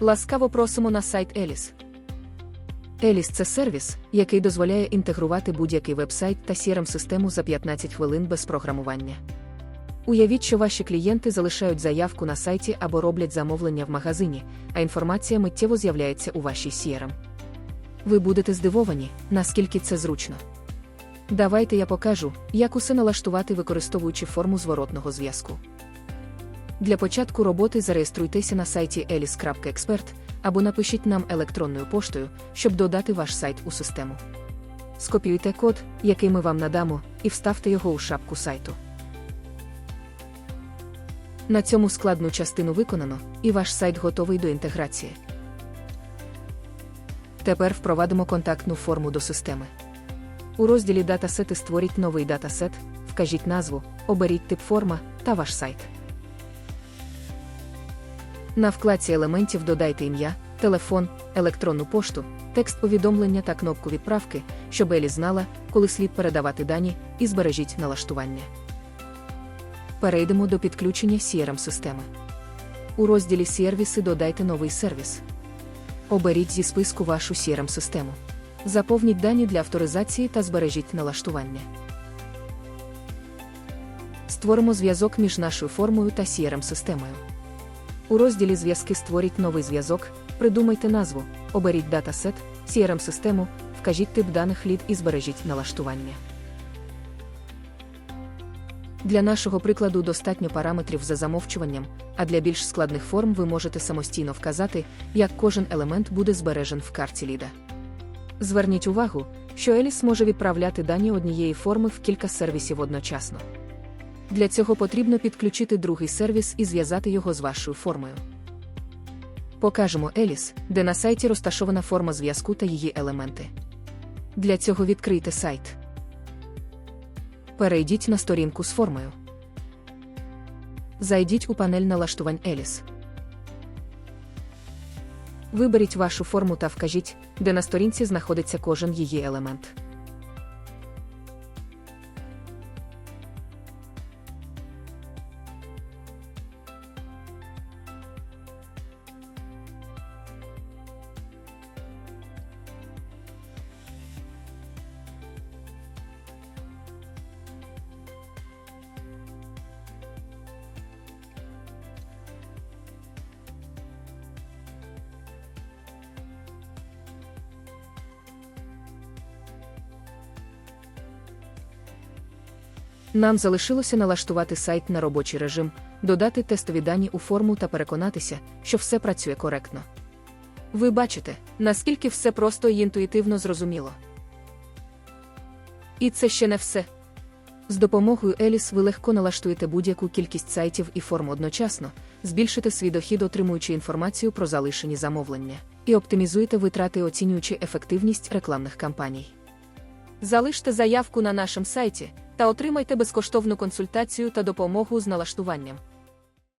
Ласкаво просимо на сайт Еліс. Еліс це сервіс, який дозволяє інтегрувати будь-який вебсайт та crm систему за 15 хвилин без програмування. Уявіть, що ваші клієнти залишають заявку на сайті або роблять замовлення в магазині, а інформація миттєво з'являється у вашій CRM. Ви будете здивовані, наскільки це зручно. Давайте я покажу, як усе налаштувати, використовуючи форму зворотного зв'язку. Для початку роботи зареєструйтеся на сайті elis.expert або напишіть нам електронною поштою, щоб додати ваш сайт у систему. Скопіюйте код, який ми вам надамо, і вставте його у шапку сайту. На цьому складну частину виконано, і ваш сайт готовий до інтеграції. Тепер впровадимо контактну форму до системи. У розділі Датасети створіть новий датасет, вкажіть назву, оберіть тип форма та ваш сайт. На вкладці елементів додайте ім'я, телефон, електронну пошту, текст повідомлення та кнопку відправки, щоб Елі знала, коли слід передавати дані, і збережіть налаштування. Перейдемо до підключення crm системи У розділі Сервіси додайте новий сервіс. Оберіть зі списку вашу crm систему Заповніть дані для авторизації та збережіть налаштування. Створимо зв'язок між нашою формою та crm системою У розділі Зв'язки створіть новий зв'язок, придумайте назву, оберіть датасет, crm систему вкажіть тип даних лід і збережіть налаштування. Для нашого прикладу достатньо параметрів за замовчуванням, а для більш складних форм ви можете самостійно вказати, як кожен елемент буде збережен в карті ліда. Зверніть увагу, що Еліс може відправляти дані однієї форми в кілька сервісів одночасно. Для цього потрібно підключити другий сервіс і зв'язати його з вашою формою. Покажемо Еліс, де на сайті розташована форма зв'язку та її елементи. Для цього відкрийте сайт. Перейдіть на сторінку з формою. Зайдіть у панель налаштувань Еліс. Виберіть вашу форму та вкажіть, де на сторінці знаходиться кожен її елемент. Нам залишилося налаштувати сайт на робочий режим, додати тестові дані у форму та переконатися, що все працює коректно. Ви бачите, наскільки все просто і інтуїтивно зрозуміло. І це ще не все. З допомогою Еліс ви легко налаштуєте будь-яку кількість сайтів і форм одночасно, збільшите свій дохід, отримуючи інформацію про залишені замовлення, і оптимізуєте витрати, оцінюючи ефективність рекламних кампаній. Залиште заявку на нашому сайті та отримайте безкоштовну консультацію та допомогу з налаштуванням.